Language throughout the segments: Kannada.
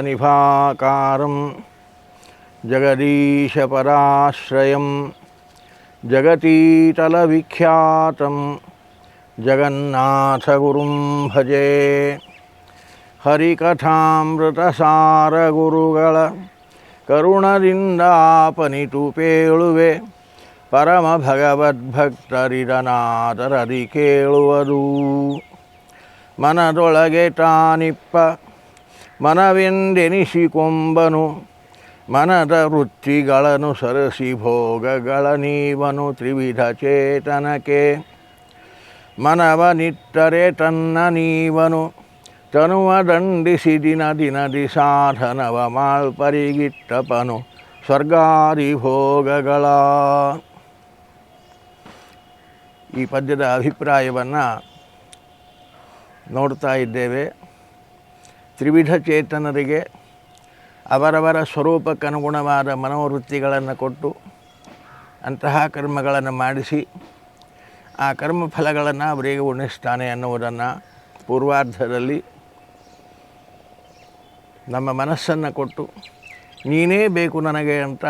जलज्येष्ठनिभाकारं जगदीशपराश्रयं जगतीतलविख्यातं जगन्नाथगुरुं भजे ಹರಿಕಥಾಮೃತಸಾರಗುರುಗಳ ಕರುಣದಿಂದಾಪನಿತು ಪೇಳುವೆ ಪರಮ ಭಗವದ್ಭಕ್ತರಿದನಾದರದಿ ಕೇಳುವುದು ಮನದೊಳಗೆ ತಾನಿಪ್ಪ ಮನವೆಂದೆನಿಸಿಕೊಂಬನು ಮನದ ವೃತ್ತಿಗಳನ್ನು ಸರಸಿ ಭೋಗಗಳ ನೀವನು ತ್ರಿವಿಧ ಚೇತನಕ್ಕೆ. ಮನವನಿಟ್ಟರೆ ತನ್ನ ನೀವನು, ತನುವ ದಂಡಿಸಿ ದಿನ ದಿನದಿ ಸಾಧನವ ಮಾಲ್ಪರಿಗಿಟ್ಟಪನು ಸ್ವರ್ಗಾದಿ ಭೋಗಗಳ. ಈ ಪದ್ಯದ ಅಭಿಪ್ರಾಯವನ್ನು ನೋಡ್ತಾ ಇದ್ದೇವೆ. ತ್ರಿವಿಧ ಚೇತನರಿಗೆ ಅವರವರ ಸ್ವರೂಪಕ್ಕನುಗುಣವಾದ ಮನೋವೃತ್ತಿಗಳನ್ನು ಕೊಟ್ಟು ಅಂತಹ ಕರ್ಮಗಳನ್ನು ಮಾಡಿಸಿ ಆ ಕರ್ಮಫಲಗಳನ್ನು ಅವರಿಗೆ ಉಣಿಸ್ತಾನೆ ಅನ್ನುವುದನ್ನು ಪೂರ್ವಾರ್ಧದಲ್ಲಿ ನಮ್ಮ ಮನಸ್ಸನ್ನು ಕೊಟ್ಟು, ನೀನೇ ಬೇಕು ನನಗೆ ಅಂತ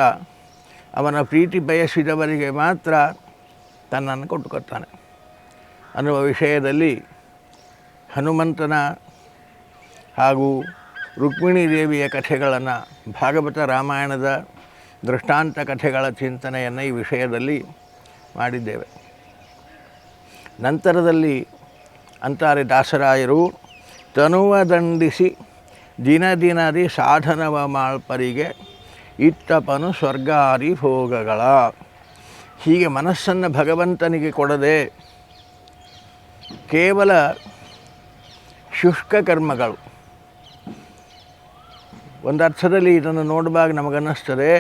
ಅವನ ಪ್ರೀತಿ ಬಯಸಿದವರಿಗೆ ಮಾತ್ರ ತನ್ನನ್ನು ಕೊಟ್ಟುಕೊಳ್ತಾನೆ ಅನ್ನುವ ವಿಷಯದಲ್ಲಿ ಹನುಮಂತನ ಹಾಗೂ ರುಕ್ಮಿಣಿ ದೇವಿಯ ಕಥೆಗಳನ್ನು ಭಾಗವತ ರಾಮಾಯಣದ ದೃಷ್ಟಾಂತ ಕಥೆಗಳ ಚಿಂತನೆಯನ್ನು ಈ ವಿಷಯದಲ್ಲಿ ಮಾಡಿದ್ದೇವೆ. ನಂತರದಲ್ಲಿ ಅಂತಾರೆ ದಾಸರಾಯರು, ತನುವ ದಂಡಿಸಿ ದಿನ ದಿನದಿ ಸಾಧನವ ಮಾಳ್ಪರಿಗೆ ಇತ್ತಪನು ಸ್ವರ್ಗಾರಿ ಭೋಗಗಳ. ಹೀಗೆ ಮನಸ್ಸನ್ನು ಭಗವಂತನಿಗೆ ಕೊಡದೆ ಕೇವಲ ಶುಷ್ಕ ಕರ್ಮಗಳು. ಒಂದು ಅರ್ಥದಲ್ಲಿ ಇದನ್ನು ನೋಡುವಾಗ ನಮಗನ್ನಿಸ್ತದೆ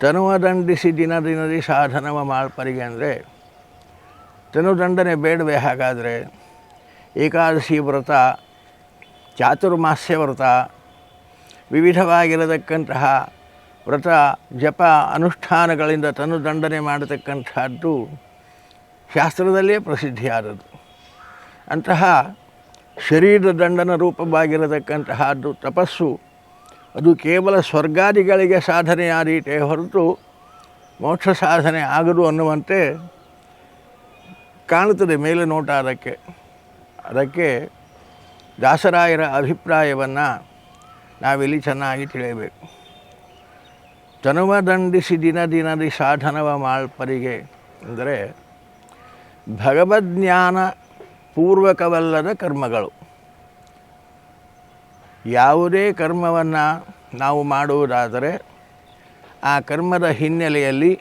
ತನುವ ದಂಡಿಸಿ ದಿನ ದಿನದಿ ಸಾಧನವ ಮಾಲ್ಪರಿಗೆ ಅಂದರೆ, ತನುದಂಡನೆ ಬೇಡವೆ ಹಾಗಾದರೆ, ಏಕಾದಶಿ ವ್ರತ, ಚಾತುರ್ಮಾಸ್ಯ ವ್ರತ, ವಿವಿಧವಾಗಿರತಕ್ಕಂತಹ ವ್ರತ, ಜಪ, ಅನುಷ್ಠಾನಗಳಿಂದ ತನುದಂಡನೆ ಮಾಡತಕ್ಕಂಥದ್ದು ಶಾಸ್ತ್ರದಲ್ಲೇ ಪ್ರಸಿದ್ಧಿಯಾದದ್ದು. ಅಂತಹ ಶರೀರ ದಂಡನ ರೂಪವಾಗಿರತಕ್ಕಂತಹದ್ದು ತಪಸ್ಸು ಅದು ಕೇವಲ ಸ್ವರ್ಗಾದಿಗಳಿಗೆ ಸಾಧನೆಯಾದೀತೆ ಹೊರತು ಮೋಕ್ಷ ಸಾಧನೆ ಆಗದು ಅನ್ನುವಂತೆ ಕಾಣುತ್ತದೆ ಮೇಲೆ ನೋಟ ಅದಕ್ಕೆ. ಅದಕ್ಕೆ ದಾಸರಾಯರ ಅಭಿಪ್ರಾಯವನ್ನು ನಾವಿಲ್ಲಿ ಚೆನ್ನಾಗಿ ತಿಳಿಯಬೇಕು. ತನುವ ದಂಡಿಸಿ ದಿನ ದಿನದಿ ಸಾಧನವ ಮಾಳ್ಪರಿಗೆ ಅಂದರೆ ಭಗವದ್ಜ್ಞಾನ ಪೂರ್ವಕವಲ್ಲದ ಕರ್ಮಗಳು. ಯಾವುದೇ ಕರ್ಮವನ್ನು ನಾವು ಮಾಡುವುದಾದರೆ ಆ ಕರ್ಮದ ಹಿನ್ನೆಲೆಯಲ್ಲಿ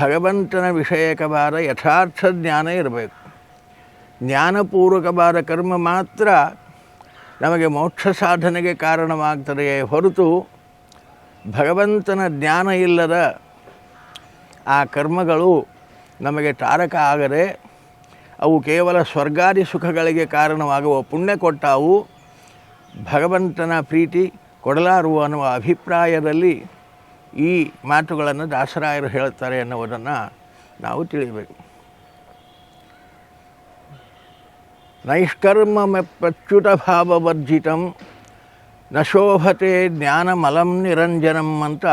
ಭಗವಂತನ ವಿಷಯಕವಾದ ಯಥಾರ್ಥ ಜ್ಞಾನ ಇರಬೇಕು. ಜ್ಞಾನಪೂರ್ವಕವಾದ ಕರ್ಮ ಮಾತ್ರ ನಮಗೆ ಮೋಕ್ಷ ಸಾಧನೆಗೆ ಕಾರಣವಾಗ್ತದೆಯೇ ಹೊರತು ಭಗವಂತನ ಜ್ಞಾನ ಇಲ್ಲದ ಆ ಕರ್ಮಗಳು ನಮಗೆ ತಾರಕ ಆಗದೆ ಅವು ಕೇವಲ ಸ್ವರ್ಗಾದಿ ಸುಖಗಳಿಗೆ ಕಾರಣವಾಗುವ ಪುಣ್ಯ ಕೊಟ್ಟಾವು. ಭಗವಂತನ ಪ್ರೀತಿ ಕೊಡಲಾರು ಅನ್ನುವ ಅಭಿಪ್ರಾಯದಲ್ಲಿ ಈ ಮಾತುಗಳನ್ನು ದಾಸರಾಯರು ಹೇಳ್ತಾರೆ ಅನ್ನುವುದನ್ನು ನಾವು ತಿಳಿಯಬೇಕು. ನೈಷ್ಕರ್ಮಮೆಪ್ಪಚ್ಯುತ ಭಾವವರ್ಜಿತಂ ನ ಶೋಭತೆ ಜ್ಞಾನಮಲಂ ನಿರಂಜನಂ ಅಂತ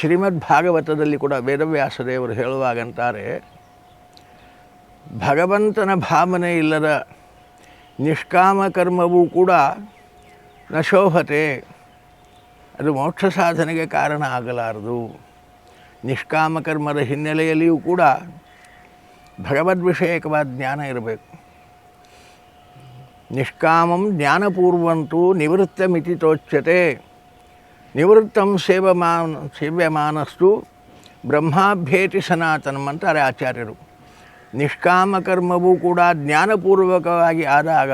ಶ್ರೀಮದ್ ಭಾಗವತದಲ್ಲಿ ಕೂಡ ವೇದವ್ಯಾಸದೇವರು ಹೇಳುವಾಗಂತಾರೆ, ಭಗವಂತನ ಭಾವನೆ ಇಲ್ಲದ ನಿಷ್ಕಾಮ ಕರ್ಮವೂ ಕೂಡ ನ ಶೋಭತೆ ಅದು ಮೋಕ್ಷ ಸಾಧನೆಗೆ ಕಾರಣ ಆಗಲಾರದು. ನಿಷ್ಕಾಮ ಕರ್ಮದ ಹಿನ್ನೆಲೆಯಲ್ಲಿಯೂ ಕೂಡ ಭಗವದ್ ವಿಷಯಕವಾದ ಜ್ಞಾನ ಇರಬೇಕು. ನಿಷ್ಕಾಮಂ ಜ್ಞಾನಪೂರ್ವಂತೂ ನಿವೃತ್ತಮಿತಿ ತೋಚ್ಯತೆ. ನಿವೃತ್ತಂ ಸೇವಮಾನ ಸೇವ್ಯಮಾನಸ್ತು ಬ್ರಹ್ಮಾಭ್ಯೇತಿ ಸನಾತನಂ ಅಂತಾರೆ ಆಚಾರ್ಯರು. ನಿಷ್ಕಾಮ ಕರ್ಮವೂ ಕೂಡ ಜ್ಞಾನಪೂರ್ವಕವಾಗಿ ಆದಾಗ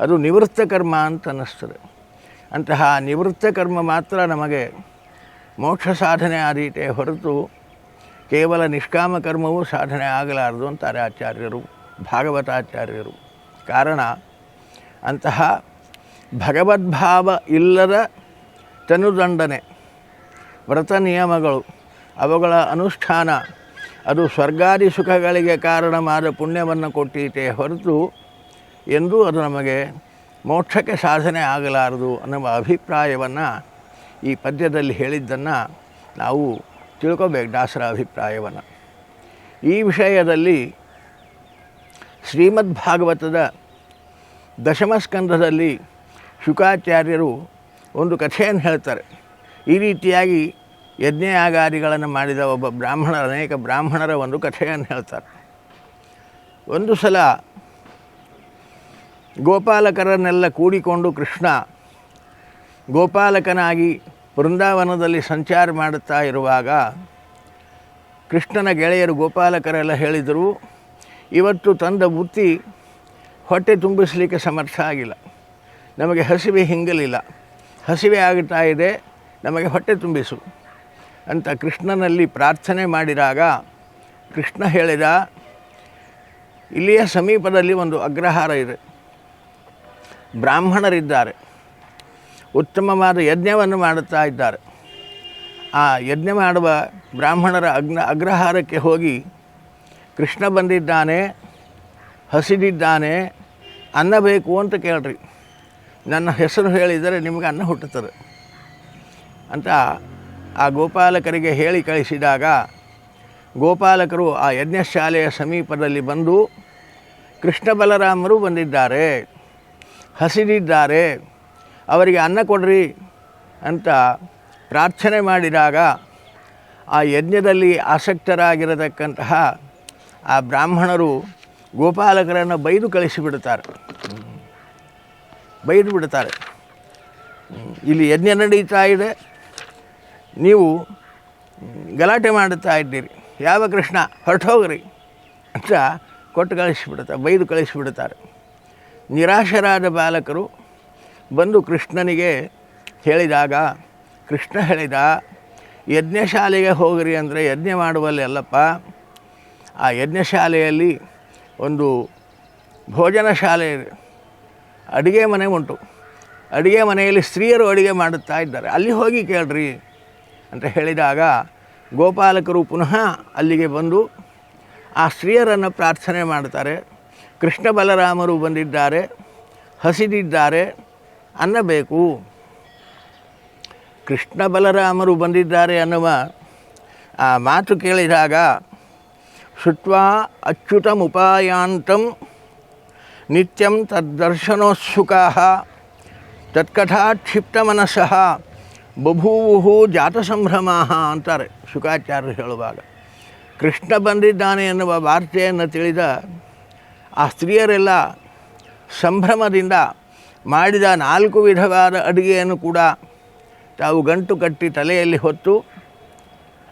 ಅದು ನಿವೃತ್ತ ಕರ್ಮ ಅಂತ ಅನ್ನಿಸ್ತದೆ. ಅಂತಹ ನಿವೃತ್ತ ಕರ್ಮ ಮಾತ್ರ ನಮಗೆ ಮೋಕ್ಷ ಸಾಧನೆ ಆದೀತೆ ಹೊರತು ಕೇವಲ ನಿಷ್ಕಾಮ ಕರ್ಮವೂ ಸಾಧನೆ ಆಗಲಾರದು ಅಂತಾರೆ ಆಚಾರ್ಯರು, ಭಾಗವತಾಚಾರ್ಯರು. ಕಾರಣ ಅಂತಹ ಭಗವದ್ಭಾವ ಇಲ್ಲದ ತನುದಂಡನೆ, ವ್ರತ ನಿಯಮಗಳು, ಅವುಗಳ ಅನುಷ್ಠಾನ ಅದು ಸ್ವರ್ಗಾದಿ ಸುಖಗಳಿಗೆ ಕಾರಣವಾದ ಪುಣ್ಯವನ್ನು ಕೊಟ್ಟೀತೆ ಹೊರತು ಎಂದೂ ಅದು ನಮಗೆ ಮೋಕ್ಷಕ್ಕೆ ಸಾಧನೆ ಆಗಲಾರದು ಅನ್ನುವ ಅಭಿಪ್ರಾಯವನ್ನು ಈ ಪದ್ಯದಲ್ಲಿ ಹೇಳಿದ್ದನ್ನು ನಾವು ತಿಳ್ಕೊಬೇಕು ದಾಸರ ಅಭಿಪ್ರಾಯವನ್ನು. ಈ ವಿಷಯದಲ್ಲಿ ಶ್ರೀಮದ್ ಭಾಗವತದ ದಶಮಸ್ಕಂಧದಲ್ಲಿ ಶುಕಾಚಾರ್ಯರು ಒಂದು ಕಥೆಯನ್ನು ಹೇಳ್ತಾರೆ. ಈ ರೀತಿಯಾಗಿ ಯಜ್ಞಯಾಗಾದಿಗಳನ್ನು ಮಾಡಿದ ಒಬ್ಬ ಬ್ರಾಹ್ಮಣ, ಅನೇಕ ಬ್ರಾಹ್ಮಣರ ಒಂದು ಕಥೆಯನ್ನು ಹೇಳ್ತಾರೆ. ಒಂದು ಸಲ ಗೋಪಾಲಕರನ್ನೆಲ್ಲ ಕೂಡಿಕೊಂಡು ಕೃಷ್ಣ ಗೋಪಾಲಕನಾಗಿ ಬೃಂದಾವನದಲ್ಲಿ ಸಂಚಾರ ಮಾಡುತ್ತಾ ಇರುವಾಗ ಕೃಷ್ಣನ ಗೆಳೆಯರು ಗೋಪಾಲಕರೆಲ್ಲ ಹೇಳಿದರು, ಇವತ್ತು ತಂದ ಬುತ್ತಿ ಹೊಟ್ಟೆ ತುಂಬಿಸಲಿಕ್ಕೆ ಸಮರ್ಥ ಆಗಿಲ್ಲ. ನಮಗೆ ಹಸಿವೆ ಹಿಂಗಲಿಲ್ಲ. ಹಸಿವೆ ಆಗುತ್ತಾ ಇದೆ. ನಮಗೆ ಹೊಟ್ಟೆ ತುಂಬಿಸು. ಅಂತ ಕೃಷ್ಣನಲ್ಲಿ ಪ್ರಾರ್ಥನೆ ಮಾಡಿದಾಗ ಕೃಷ್ಣ ಹೇಳಿದ, ಇಲ್ಲಿಯ ಸಮೀಪದಲ್ಲಿ ಒಂದು ಅಗ್ರಹಾರ ಇದೆ. ಬ್ರಾಹ್ಮಣರಿದ್ದಾರೆ. ಉತ್ತಮವಾದ ಯಜ್ಞವನ್ನು ಮಾಡುತ್ತಾ ಇದ್ದಾರೆ. ಆ ಯಜ್ಞ ಮಾಡುವ ಬ್ರಾಹ್ಮಣರ ಅಗ್ನ, ಅಗ್ರಹಾರಕ್ಕೆ ಹೋಗಿ ಕೃಷ್ಣ ಬಂದಿದ್ದಾನೆ, ಹಸಿದಿದ್ದಾನೆ, ಅನ್ನ ಬೇಕು ಅಂತ ಕೇಳ್ರಿ. ನನ್ನ ಹೆಸರು ಹೇಳಿದರೆ ನಿಮಗೆ ಅನ್ನ ಹುಟ್ಟುತ್ತದೆ. ಅಂತ ಆ ಗೋಪಾಲಕರಿಗೆ ಹೇಳಿ ಕಳಿಸಿದಾಗ ಗೋಪಾಲಕರು ಆ ಯಜ್ಞಶಾಲೆಯ ಸಮೀಪದಲ್ಲಿ ಬಂದು ಕೃಷ್ಣ ಬಲರಾಮರು ಬಂದಿದ್ದಾರೆ, ಹಸಿದಿದ್ದಾರೆ, ಅವರಿಗೆ ಅನ್ನ ಕೊಡ್ರಿ ಅಂತ ಪ್ರಾರ್ಥನೆ ಮಾಡಿದಾಗ ಆ ಯಜ್ಞದಲ್ಲಿ ಆಸಕ್ತರಾಗಿರತಕ್ಕಂತಹ ಆ ಬ್ರಾಹ್ಮಣರು ಗೋಪಾಲಕರನ್ನು ಬೈದು ಕಳಿಸಿಬಿಡ್ತಾರೆ ಬೈದು ಬಿಡ್ತಾರೆ ಇಲ್ಲಿ ಯಜ್ಞ ನಡೀತಾ ಇದೆ. ನೀವು ಗಲಾಟೆ ಮಾಡುತ್ತಾ ಇದ್ದೀರಿ. ಯಾವ ಕೃಷ್ಣ? ಹೊರಟೋಗ್ರಿ ಅಂತ ಕೊಟ್ಟು ಕಳಿಸಿಬಿಡ್ತಾರೆ ಬೈದು ಕಳಿಸಿಬಿಡ್ತಾರೆ ನಿರಾಶರಾದ ಬಾಲಕರು ಬಂದು ಕೃಷ್ಣನಿಗೆ ಹೇಳಿದಾಗ, ಕೃಷ್ಣ ಹೇಳಿದ, ಯಜ್ಞಶಾಲೆಗೆ ಹೋಗ್ರಿ ಅಂದರೆ ಯಜ್ಞ ಮಾಡುವಲ್ಲಿ ಅಲ್ಲಪ್ಪ, ಆ ಯಜ್ಞಶಾಲೆಯಲ್ಲಿ ಒಂದು ಭೋಜನ ಶಾಲೆ ಇದೆ. ಅಡುಗೆ ಮನೆ ಉಂಟು. ಅಡುಗೆ ಮನೆಯಲ್ಲಿ ಸ್ತ್ರೀಯರು ಅಡುಗೆ ಮಾಡುತ್ತಾ ಇದ್ದಾರೆ. ಅಲ್ಲಿ ಹೋಗಿ ಕೇಳ್ರಿ. ಅಂತ ಹೇಳಿದಾಗ ಗೋಪಾಲಕರು ಪುನಃ ಅಲ್ಲಿಗೆ ಬಂದು ಆ ಸ್ತ್ರೀಯರನ್ನು ಪ್ರಾರ್ಥನೆ ಮಾಡ್ತಾರೆ. ಕೃಷ್ಣ ಬಲರಾಮರು ಬಂದಿದ್ದಾರೆ. ಹಸಿದಿದ್ದಾರೆ. ಅನ್ನಬೇಕು. ಕೃಷ್ಣ ಬಲರಾಮರು ಬಂದಿದ್ದಾರೆ ಅನ್ನುವ ಆ ಮಾತು ಕೇಳಿದಾಗ ಶುತ್ವಾ ಅಚ್ಯುತಮುಪಾಯಾಂತಂ ನಿತ್ಯಂ ತದ್ದರ್ಶನೋತ್ಸುಕಾ ತತ್ಕಥಾ ಕ್ಷಿಪ್ತಮನಸ್ಸಃ ಬಭೂವು ಜಾತ ಸಂಭ್ರಮ ಅಂತಾರೆ ಶುಕಾಚಾರ್ಯರು ಹೇಳುವಾಗ. ಕೃಷ್ಣ ಬಂದಿದ್ದಾನೆ ಎನ್ನುವ ವಾರ್ತೆಯನ್ನು ತಿಳಿದ ಆ ಸ್ತ್ರೀಯರೆಲ್ಲ ಸಂಭ್ರಮದಿಂದ ಮಾಡಿದ ನಾಲ್ಕು ವಿಧವಾದ ಅಡುಗೆಯನ್ನು ಕೂಡ ತಾವು ಗಂಟು ಕಟ್ಟಿ ತಲೆಯಲ್ಲಿ ಹೊತ್ತು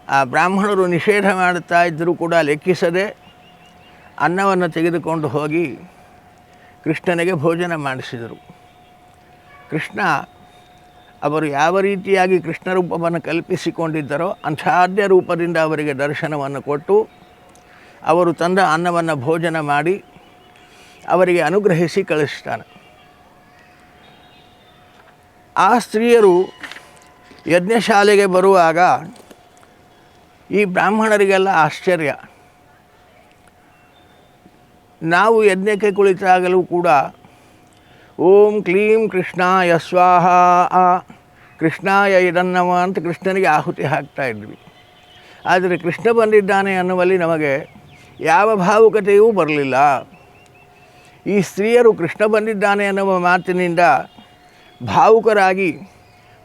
ಆ ಬ್ರಾಹ್ಮಣರು ನಿಷೇಧ ಮಾಡುತ್ತಾ ಇದ್ದರೂ ಕೂಡ ಲೆಕ್ಕಿಸದೆ ಅನ್ನವನ್ನು ತೆಗೆದುಕೊಂಡು ಹೋಗಿ ಕೃಷ್ಣನಿಗೆ ಭೋಜನ ಮಾಡಿಸಿದರು. ಕೃಷ್ಣ ಅವರು ಯಾವ ರೀತಿಯಾಗಿ ಕೃಷ್ಣ ರೂಪವನ್ನು ಕಲ್ಪಿಸಿಕೊಂಡಿದ್ದರೋ ಅಂಥಾದ್ಯ ರೂಪದಿಂದ ಅವರಿಗೆ ದರ್ಶನವನ್ನು ಕೊಟ್ಟು ಅವರು ತಂದ ಅನ್ನವನ್ನು ಭೋಜನ ಮಾಡಿ ಅವರಿಗೆ ಅನುಗ್ರಹಿಸಿ ಕಳಿಸ್ತಾನೆ. ಆ ಸ್ತ್ರೀಯರು ಯಜ್ಞಶಾಲೆಗೆ ಬರುವಾಗ ಈ ಬ್ರಾಹ್ಮಣರಿಗೆಲ್ಲ ಆಶ್ಚರ್ಯ. ನಾವು ಯಜ್ಞಕ್ಕೆ ಕುಳಿತಾಗಲೂ ಕೂಡ ಓಂ ಕ್ಲೀಂ ಕೃಷ್ಣಾಯ ಸ್ವಾಹ. ಆ, ಕೃಷ್ಣಾಯ ಇದನ್ನವ ಅಂತ ಕೃಷ್ಣನಿಗೆ ಆಹುತಿ ಹಾಕ್ತಾ ಇದ್ವಿ. ಆದರೆ ಕೃಷ್ಣ ಬಂದಿದ್ದಾನೆ ಅನ್ನುವಲ್ಲಿ ನಮಗೆ ಯಾವ ಭಾವುಕತೆಯೂ ಬರಲಿಲ್ಲ. ಈ ಸ್ತ್ರೀಯರು ಕೃಷ್ಣ ಬಂದಿದ್ದಾನೆ ಅನ್ನುವ ಮಾತಿನಿಂದ ಭಾವುಕರಾಗಿ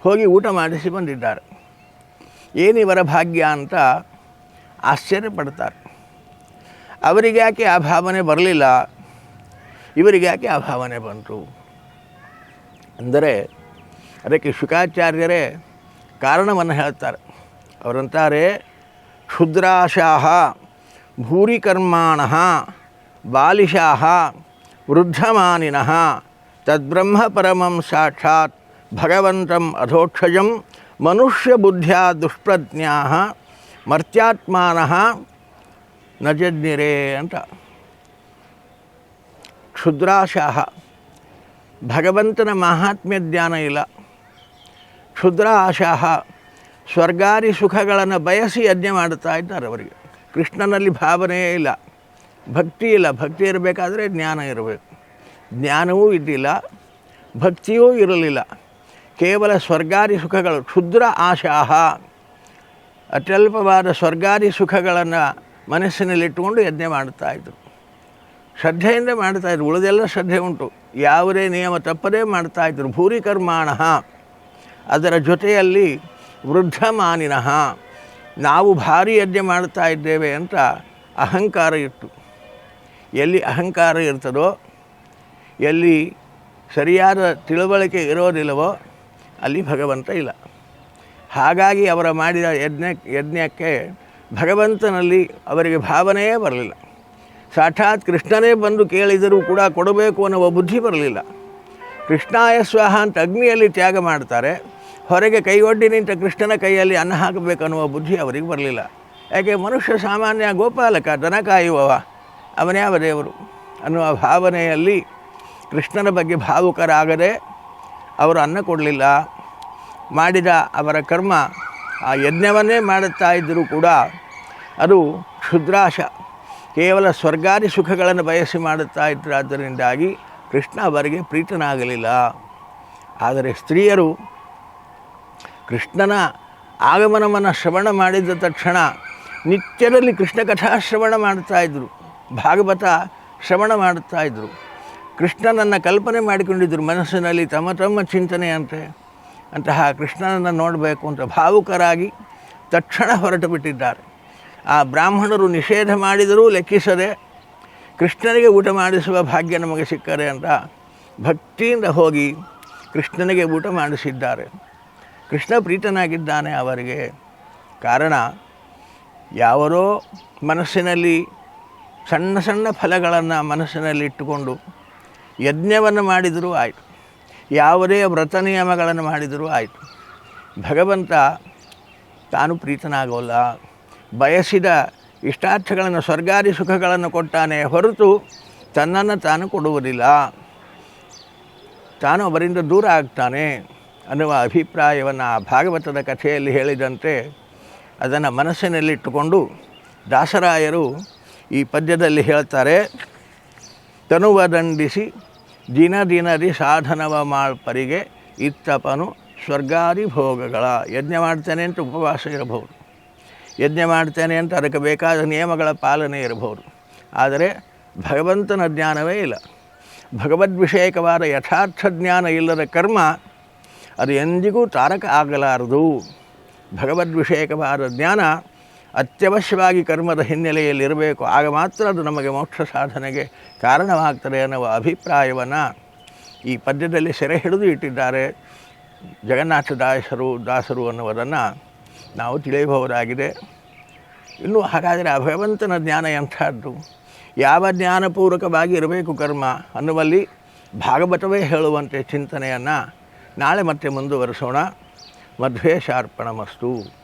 ಹೋಗಿ ಊಟ ಮಾಡಿಸಿ ಬಂದಿದ್ದಾರೆ. ಏನಿವರ ಭಾಗ್ಯ ಅಂತ ಆಶ್ಚರ್ಯಪಡ್ತಾರೆ ಅವರಿಗೆ ಯಾಕೆ ಆ ಭಾವನೆ ಬರಲಿಲ್ಲ? ಇವರಿಗೆ ಯಾಕೆ ಆ ಭಾವನೆ ಬಂತು? ಅಂದರೆ ಅದಕ್ಕೆ ಶುಕಾಚಾರ್ಯರೇ ಕಾರಣವನ್ನು ಹೇಳ್ತಾರೆ. ಅವರಂತಾರೆ, ಕ್ಷುದ್ರಾಶಾಹ ಭೂರಿಕರ್ಮಾಣ ಬಾಲಿಶಾಹ ವೃದ್ಧಮಾನಿನಃ ತದ್ಬ್ರಹ್ಮ ಪರಮಂ ಸಾಕ್ಷಾತ್ ಭಗವಂತಂ ಅಧೋಕ್ಷಜಂ, ಮನುಷ್ಯ ಬುದ್ಧಿಯ ದುಷ್ಪ್ರಜ್ಞಾ ಮರ್ತ್ಯಾತ್ಮಾನಃ ನಜಜ್ಞಿರೇ ಅಂತ. ಕ್ಷುದ್ರಾಶಾಹ. ಭಗವಂತನ ಮಹಾತ್ಮ್ಯ ಜ್ಞಾನ ಇಲ್ಲ. ಕ್ಷುದ್ರ ಆಶಾಹ ಸ್ವರ್ಗಾರಿ ಸುಖಗಳನ್ನು ಬಯಸಿ ಯಜ್ಞ ಮಾಡುತ್ತಾ ಇದ್ದಾರೆ ಅವರಿಗೆ. ಕೃಷ್ಣನಲ್ಲಿ ಭಾವನೆಯೇ ಇಲ್ಲ. ಭಕ್ತಿ ಇಲ್ಲ. ಭಕ್ತಿ ಇರಬೇಕಾದ್ರೆ ಜ್ಞಾನ ಇರಬೇಕು. ಜ್ಞಾನವೂ ಇದ್ದಿಲ್ಲ. ಭಕ್ತಿಯೂ ಇರಲಿಲ್ಲ. ಕೇವಲ ಸ್ವರ್ಗಾರಿ ಸುಖಗಳು. ಕ್ಷುದ್ರ ಆಶಾಹ, ಅತ್ಯಲ್ಪವಾದ ಸ್ವರ್ಗಾರಿ ಸುಖಗಳನ್ನು ಮನಸ್ಸಿನಲ್ಲಿಟ್ಟುಕೊಂಡು ಯಜ್ಞ ಮಾಡ್ತಾಯಿದ್ರು ಶ್ರದ್ಧೆಯಿಂದ ಮಾಡ್ತಾಯಿದ್ರು ಉಳಿದೆಲ್ಲ ಶ್ರದ್ಧೆ ಉಂಟು. ಯಾವುದೇ ನಿಯಮ ತಪ್ಪದೇ ಮಾಡ್ತಾಯಿದ್ರು ಭೂರಿ ಕರ್ಮಾಣ, ಅದರ ಜೊತೆಯಲ್ಲಿ ವೃದ್ಧಮಾನಿನಃ ನಾವು ಭಾರಿ ಯಜ್ಞ ಮಾಡ್ತಾ ಇದ್ದೇವೆ ಅಂತ ಅಹಂಕಾರ ಇತ್ತು. ಎಲ್ಲಿ ಅಹಂಕಾರ ಇರ್ತದೋ, ಎಲ್ಲಿ ಸರಿಯಾದ ತಿಳುವಳಿಕೆ ಇರೋದಿಲ್ಲವೋ, ಅಲ್ಲಿ ಭಗವಂತ ಇಲ್ಲ. ಹಾಗಾಗಿ ಅವರ ಮಾಡಿದ ಯಜ್ಞ, ಯಜ್ಞಕ್ಕೆ ಭಗವಂತನಲ್ಲಿ ಅವರಿಗೆ ಭಾವನೆಯೇ ಬರಲಿಲ್ಲ. ಸಾಕ್ಷಾತ್ ಕೃಷ್ಣನೇ ಬಂದು ಕೇಳಿದರೂ ಕೂಡ ಕೊಡಬೇಕು ಅನ್ನುವ ಬುದ್ಧಿ ಬರಲಿಲ್ಲ. ಕೃಷ್ಣಾಯ ಸ್ವಾಹ ಅಂತ ಅಗ್ನಿಯಲ್ಲಿ ತ್ಯಾಗ ಮಾಡ್ತಾರೆ. ಹೊರಗೆ ಕೈಯೊಡ್ಡಿ ನಿಂತ ಕೃಷ್ಣನ ಕೈಯಲ್ಲಿ ಅನ್ನ ಹಾಕಬೇಕನ್ನುವ ಬುದ್ಧಿ ಅವರಿಗೆ ಬರಲಿಲ್ಲ. ಯಾಕೆ ಮನುಷ್ಯ ಸಾಮಾನ್ಯ ಗೋಪಾಲಕ ದನ ಕಾಯುವವ ಅವನ್ಯಾವ ದೇವರು ಅನ್ನುವ ಭಾವನೆಯಲ್ಲಿ ಕೃಷ್ಣನ ಬಗ್ಗೆ ಭಾವುಕರಾಗದೆ ಅವರು ಅನ್ನ ಕೊಡಲಿಲ್ಲ. ಮಾಡಿದ ಅವರ ಕರ್ಮ ಆ ಯಜ್ಞವನ್ನೇ ಮಾಡುತ್ತಾ ಇದ್ದರೂ ಕೂಡ ಅದು ಕ್ಷುದ್ರಾಶ. ಕೇವಲ ಸ್ವರ್ಗಾದಿ ಸುಖಗಳನ್ನು ಬಯಸಿ ಮಾಡುತ್ತಾ ಇದ್ದರಾದ್ದರಿಂದಾಗಿ ಕೃಷ್ಣ ಅವರಿಗೆ ಪ್ರೀತನಾಗಲಿಲ್ಲ. ಆದರೆ ಸ್ತ್ರೀಯರು ಕೃಷ್ಣನ ಆಗಮನವನ್ನು ಶ್ರವಣ ಮಾಡಿದ ತಕ್ಷಣ ನಿತ್ಯದಲ್ಲಿ ಕೃಷ್ಣ ಕಥಾ ಶ್ರವಣ ಮಾಡ್ತಾಯಿದ್ರು ಭಾಗವತ ಶ್ರವಣ ಮಾಡ್ತಾಯಿದ್ರು ಕೃಷ್ಣನನ್ನು ಕಲ್ಪನೆ ಮಾಡಿಕೊಂಡಿದ್ದರು ಮನಸ್ಸಿನಲ್ಲಿ ತಮ್ಮ ತಮ್ಮ ಚಿಂತನೆಯಂತೆ ಅಂತಹ ಕೃಷ್ಣನನ್ನು ನೋಡಬೇಕು ಅಂತ ಭಾವುಕರಾಗಿ ತಕ್ಷಣ ಹೊರಟು ಬಿಟ್ಟಿದ್ದಾರೆ. ಆ ಬ್ರಾಹ್ಮಣರು ನಿಷೇಧ ಮಾಡಿದರೂ ಲೆಕ್ಕಿಸದೆ ಕೃಷ್ಣನಿಗೆ ಊಟ ಮಾಡಿಸುವ ಭಾಗ್ಯ ನಮಗೆ ಸಿಕ್ಕರೆ ಅಂತ ಭಕ್ತಿಯಿಂದ ಹೋಗಿ ಕೃಷ್ಣನಿಗೆ ಊಟ ಮಾಡಿಸಿದ್ದಾರೆ. ಕೃಷ್ಣ ಪ್ರೀತನಾಗಿದ್ದಾನೆ ಅವರಿಗೆ. ಕಾರಣ, ಯಾವರೋ ಮನಸ್ಸಿನಲ್ಲಿ ಸಣ್ಣ ಸಣ್ಣ ಫಲಗಳನ್ನು ಮನಸ್ಸಿನಲ್ಲಿ ಇಟ್ಟುಕೊಂಡು ಯಜ್ಞವನ್ನು ಮಾಡಿದರೂ ಆಯಿತು. ಯಾವುದೇ ವ್ರತ ನಿಯಮಗಳನ್ನು ಮಾಡಿದರೂ ಆಯಿತು. ಭಗವಂತ ತಾನು ಪ್ರೀತನಾಗೋಲ್ಲ. ಬಯಸಿದ ಇಷ್ಟಾರ್ಥಗಳನ್ನು, ಸ್ವರ್ಗಾದಿ ಸುಖಗಳನ್ನು ಕೊಟ್ಟಾನೆ ಹೊರತು ತನ್ನನ್ನು ತಾನು ಕೊಡುವುದಿಲ್ಲ. ತಾನು ಅವರಿಂದ ದೂರ ಆಗ್ತಾನೆ ಅನ್ನುವ ಅಭಿಪ್ರಾಯವನ್ನು ಆ ಭಾಗವತದ ಕಥೆಯಲ್ಲಿ ಹೇಳಿದಂತೆ ಅದನ್ನು ಮನಸ್ಸಿನಲ್ಲಿಟ್ಟುಕೊಂಡು ದಾಸರಾಯರು ಈ ಪದ್ಯದಲ್ಲಿ ಹೇಳ್ತಾರೆ, ತನುವ ದಂಡಿಸಿ ದಿನ ದಿನದಿ ಸಾಧನವ ಮಾಳ್ಪರಿಗೆ ಇತ್ತಪನು ಸ್ವರ್ಗಾದಿ ಭೋಗಗಳ. ಯಜ್ಞ ಮಾಡ್ತೇನೆ ಅಂತ ಉಪವಾಸ ಇರಬಹುದು. ಯಜ್ಞ ಮಾಡ್ತೇನೆ ಅಂತ ಅದಕ್ಕೆ ಬೇಕಾದ ನಿಯಮಗಳ ಪಾಲನೆ ಇರಬಹುದು. ಆದರೆ ಭಗವಂತನ ಜ್ಞಾನವೇ ಇಲ್ಲ. ಭಗವದ್ವಿಷೇಕವಾದ ಯಥಾರ್ಥ ಜ್ಞಾನ ಇಲ್ಲದ ಕರ್ಮ ಅದು ಎಂದಿಗೂ ತಾರಕ ಆಗಲಾರದು. ಭಗವದ್ವಿಷಯಕವಾದ ಜ್ಞಾನ ಅತ್ಯವಶ್ಯವಾಗಿ ಕರ್ಮದ ಹಿನ್ನೆಲೆಯಲ್ಲಿರಬೇಕು. ಆಗ ಮಾತ್ರ ಅದು ನಮಗೆ ಮೋಕ್ಷ ಸಾಧನೆಗೆ ಕಾರಣವಾಗ್ತದೆ ಅನ್ನುವ ಅಭಿಪ್ರಾಯವನ್ನು ಈ ಪದ್ಯದಲ್ಲಿ ಸೆರೆ ಹಿಡಿದು ಇಟ್ಟಿದ್ದಾರೆ ಜಗನ್ನಾಥ ದಾಸರು ದಾಸರು ಅನ್ನುವುದನ್ನು ನಾವು ತಿಳಿಯಬಹುದಾಗಿದೆ. ಇನ್ನು ಹಾಗಾದರೆ ಆ ಭಗವಂತನ ಜ್ಞಾನ ಎಂಥದ್ದು? ಯಾವ ಜ್ಞಾನಪೂರ್ವಕವಾಗಿ ಇರಬೇಕು ಕರ್ಮ? ಅನ್ನುವಲ್ಲಿ ಭಾಗವತವೇ ಹೇಳುವಂತೆ ಚಿಂತನೆಯನ್ನು ನಾಳೆ ಮತ್ತೆ ಮುಂದುವರಿಸೋಣ. ಮಧ್ವೇಶಾರ್ಪಣಮಸ್ತು